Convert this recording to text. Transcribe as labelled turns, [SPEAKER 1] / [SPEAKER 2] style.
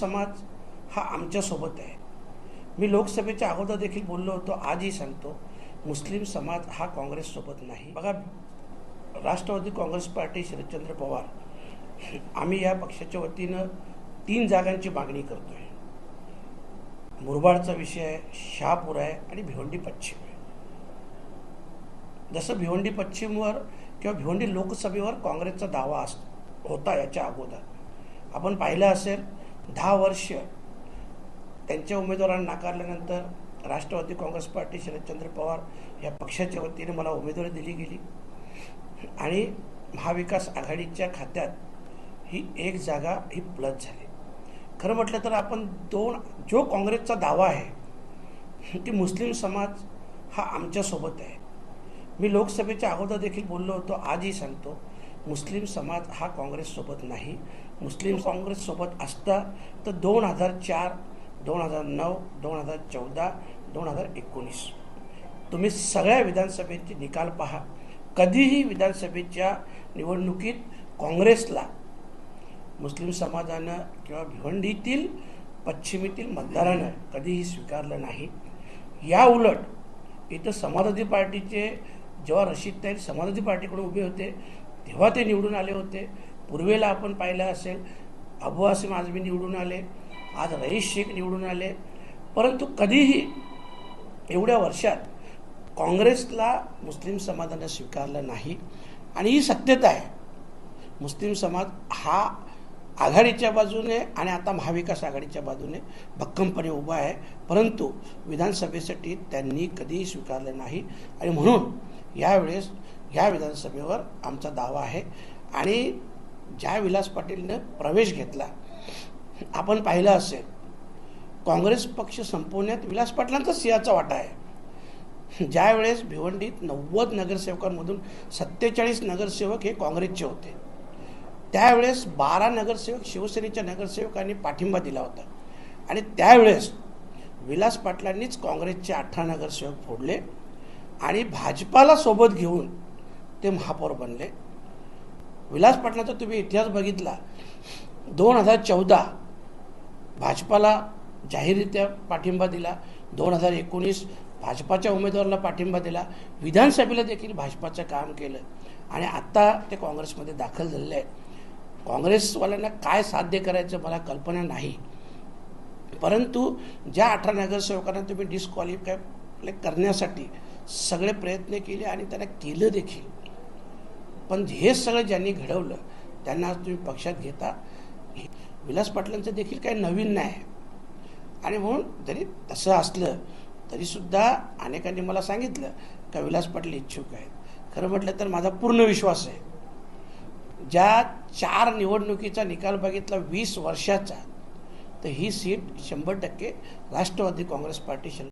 [SPEAKER 1] समाज हा आमच्यासोबत आहे. मी लोकसभेच्या अगोदर देखील बोललो होतो आजही सांगतो मुस्लिम समाज हा काँग्रेससोबत नाही. बघा राष्ट्रवादी काँग्रेस पार्टी शरदचंद्र पवार आम्ही या पक्षाच्या वतीनं तीन जागांची मागणी करतो आहे मुरबाडचा विषय आहे शहापूर आहे आणि भिवंडी पश्चिम आहे. जसं भिवंडी पश्चिमवर किंवा भिवंडी लोकसभेवर काँग्रेसचा दावा अस होता याच्या अगोदर. आपण पाहिलं असेल दहा वर्ष त्यांच्या उमेदवारांना नाकारल्यानंतर राष्ट्रवादी काँग्रेस पार्टी शरदचंद्र पवार या पक्षाच्या वतीने मला उमेदवारी दिली गेली. आणि महाविकास आघाडीच्या खात्यात ही एक जागा ही प्लस झाली. खरं म्हटलं तर आपण दोन जो काँग्रेसचा दावा आहे की मुस्लिम समाज हा आमच्यासोबत आहे. मी लोकसभेच्या अगोदर देखील बोललो होतो आजही सांगतो. मुस्लिम समाज हा काँग्रेससोबत नाही. मुस्लिम काँग्रेससोबत असता तर दोन हजार चार दोन हजार नऊ दोन हजार चौदा दोन हजार एकोणीस. तुम्ही सगळ्या विधानसभेचे निकाल पहा. कधीही विधानसभेच्या निवडणुकीत काँग्रेसला मुस्लिम समाजानं किंवा भिवंडीतील पश्चिमेतील मतदारानं कधीही स्वीकारलं नाही. या उलट इथं समाजवादी पार्टीचे जेव्हा रशीद ताई समाजवादी पार्टीकडून उभे होते तेव्हा ते निवडून आले होते. पूर्वेला आपण पाहिलं असेल अबू आसिम आझमी निवडून आले आज रईस शेख निवडून आले. परंतु कधीही एवढ्या वर्षात काँग्रेसला मुस्लिम समाजानं स्वीकारलं नाही. आणि ही सत्यता आहे. मुस्लिम समाज हा आघाडीच्या बाजूने आणि आता महाविकास आघाडीच्या बाजूने भक्कमपणे उभा आहे. परंतु विधानसभेसाठी त्यांनी कधीही स्वीकारलं नाही. आणि म्हणून यावेळेस ह्या विधानसभेवर आमचा दावा आहे. आणि ज्या विलास पाटीलनं प्रवेश घेतला आपण पाहिलं असेल काँग्रेस पक्ष संपवण्यात विलास पाटलांचा सिंहाचा वाटा आहे. ज्यावेळेस भिवंडीत नव्वद नगरसेवकांमधून सत्तेचाळीस नगरसेवक हे काँग्रेसचे होते. त्यावेळेस बारा नगरसेवक शिवसेनेच्या नगरसेवकांनी पाठिंबा दिला होता. आणि त्यावेळेस विलास पाटलांनीच काँग्रेसचे अठरा नगरसेवक फोडले आणि भाजपाला सोबत घेऊन ते महापौर बनले. विलास पाटलाचा तुम्ही इतिहास बघितला. दोन हजार चौदा भाजपाला जाहीररित्या पाठिंबा दिला. दोन हजार एकोणीस भाजपाच्या उमेदवाराला पाठिंबा दिला. विधानसभेला देखील भाजपाचं काम केलं. आणि आत्ता ते काँग्रेसमध्ये दाखल झालेले आहे काँग्रेसवाल्यांना काय साध्य करायचं मला कल्पना नाही. परंतु ज्या अठरा नगरसेवकांना तुम्ही डिस्क्वालिफाय करण्यासाठी सगळे प्रयत्न केले आणि त्यांना केलं देखील. पण हे सगळं ज्यांनी घडवलं त्यांना आज तुम्ही पक्षात घेता. विलास पाटलांचं देखील काही नवीन नाही. आणि म्हणून जरी तसं असलं तरीसुद्धा अनेकांनी मला सांगितलं का विलास पाटील इच्छुक आहेत. खरं म्हटलं तर माझा पूर्ण विश्वास आहे. ज्या चार निवडणुकीचा निकाल बघितला वीस वर्षाचा तर ही सीट शंभर टक्के राष्ट्रवादी काँग्रेस पार्टी